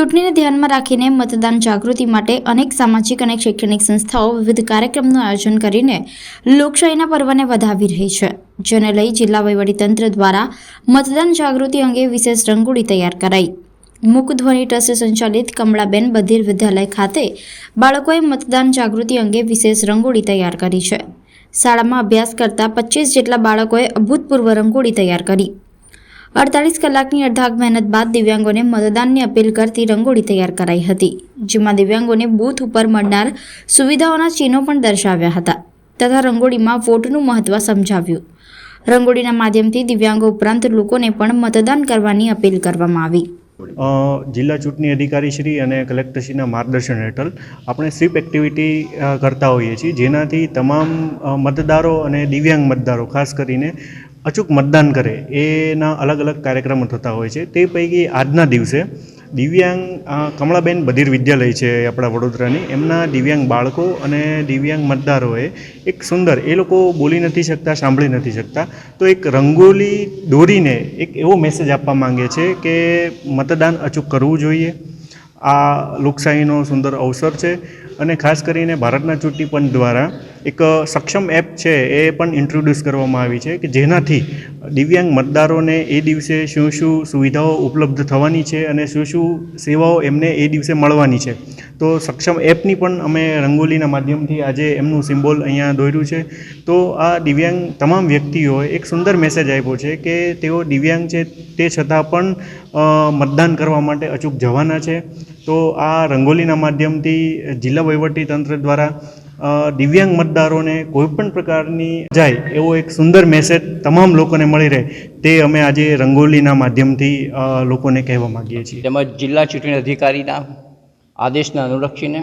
ચૂંટણીને ધ્યાનમાં રાખીને મતદાન જાગૃતિ માટે અનેક સામાજિક અને શૈક્ષણિક સંસ્થાઓ વિવિધ કાર્યક્રમનું આયોજન કરીને લોકશાહીના પર્વને વધાવી રહી છે, જેને લઈ જિલ્લા વહીવટીતંત્ર દ્વારા મતદાન જાગૃતિ અંગે વિશેષ રંગોળી તૈયાર કરાઈ. મુકધ્વની ટ્રસ્ટ સંચાલિત કમળાબેન બધીર વિદ્યાલય ખાતે બાળકોએ મતદાન જાગૃતિ અંગે વિશેષ રંગોળી તૈયાર કરી છે. શાળામાં અભ્યાસ કરતા પચીસ જેટલા બાળકોએ અભૂતપૂર્વ રંગોળી તૈયાર કરી. અડતાલીસ કલાકની અડધાક મહેનત બાદ દિવ્યાંગોને મતદાનની અપીલ કરતી રંગોળી તૈયાર કરાઈ હતી, જેમાં દિવ્યાંગોને બૂથ ઉપર મળનાર સુવિધાઓના ચિહ્નો પણ દર્શાવ્યા હતા તથા રંગોળીમાં વોટનું મહત્વ સમજાવ્યું. રંગોળીના માધ્યમથી દિવ્યાંગો ઉપરાંત લોકોને પણ મતદાન કરવાની અપીલ કરવામાં આવી. જિલ્લા ચૂંટણી અધિકારી શ્રી અને કલેક્ટરશ્રીના માર્ગદર્શન હેઠળ આપણે સ્વીપ એક્ટિવિટી કરતા હોઈએ છીએ, જેનાથી તમામ મતદારો અને દિવ્યાંગ મતદારો, ખાસ કરીને અચૂક મતદાન કરે, એના અલગ અલગ કાર્યક્રમો થતા હોય છે. તે પૈકી આજના દિવસે દિવ્યાંગ કમળાબેન બધીર વિદ્યાલય છે આપણા વડોદરાની. એમના દિવ્યાંગ બાળકો અને દિવ્યાંગ મતદારોએ એક સુંદર, એ લોકો બોલી નથી શકતા, સાંભળી નથી શકતા. તો એક રંગોલી દોરીને એક એવો મેસેજ આપવા માંગે છે કે મતદાન અચૂક કરવું જોઈએ. આ લોકશાહીનો સુંદર અવસર છે. અને ખાસ કરીને ભારતના ચૂંટણી પંચ દ્વારા એક સક્ષમ એપ છે એ પણ ઇન્ટ્રોડ્યુસ કરવામાં આવી છે કે જેનાથી દિવ્યાંગ મતદારોને એ દિવસે શું શું સુવિધાઓ ઉપલબ્ધ થવાની છે અને શું શું સેવાઓ એમને એ દિવસે મળવાની છે. તો સક્ષમ એપની પણ અમે રંગોલીના માધ્યમથી આજે એમનું સિમ્બોલ અહીંયા દોર્યું છે. તો આ દિવ્યાંગ તમામ વ્યક્તિઓએ એક સુંદર મેસેજ આપ્યો છે કે તેઓ દિવ્યાંગ છે તે છતાં પણ મતદાન કરવા માટે અચૂક જવાના છે. તો આ રંગોલીના માધ્યમથી જિલ્લા વહીવટી તંત્ર દ્વારા દિવ્યાંગ મતદારોને કોઈપણ પ્રકારની જાય એવો એક સુંદર મેસેજ તમામ લોકોને મળી રહે, તે અમે આજે રંગોલીના માધ્યમથી લોકોને કહેવા માગીએ છીએ. તેમજ જિલ્લા ચૂંટણી અધિકારીના આદેશને અનુલક્ષીને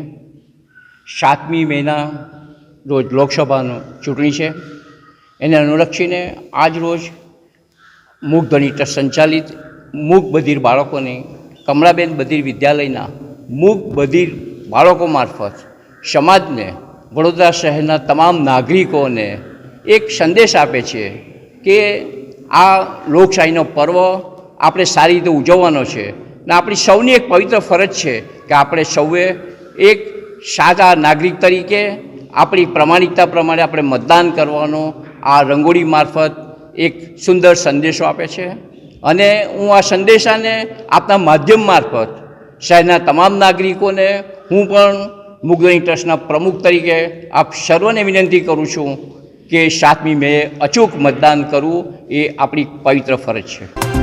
સાતમી મેના રોજ લોકસભાનું ચૂંટણી છે. એને અનુલક્ષીને આજ રોજ મૂકધણી સંચાલિત મૂક બધીર બાળકોની કમળાબેન બધીર વિદ્યાલયના મૂક બધીર બાળકો મારફત સમાજને વડોદરા શહેરના તમામ નાગરિકોને એક સંદેશ આપે છે કે આ લોકશાહીનો પર્વ આપણે સારી રીતે ઉજવવાનો છે ને આપણી સૌની એક પવિત્ર ફરજ છે કે આપણે સૌએ એક સાચા નાગરિક તરીકે આપણી પ્રમાણિકતા પ્રમાણે આપણે મતદાન કરવાનો, આ રંગોળી મારફત એક સુંદર સંદેશો આપે છે. અને હું આ સંદેશાને આપના માધ્યમ મારફત શહેરના તમામ નાગરિકોને હું પણ મુગ્ધની ટ્રસ્ટના પ્રમુખ તરીકે આપ સર્વને વિનંતી કરું છું કે સાતમી મે અચૂક મતદાન કરવું એ આપણી પવિત્ર ફરજ છે.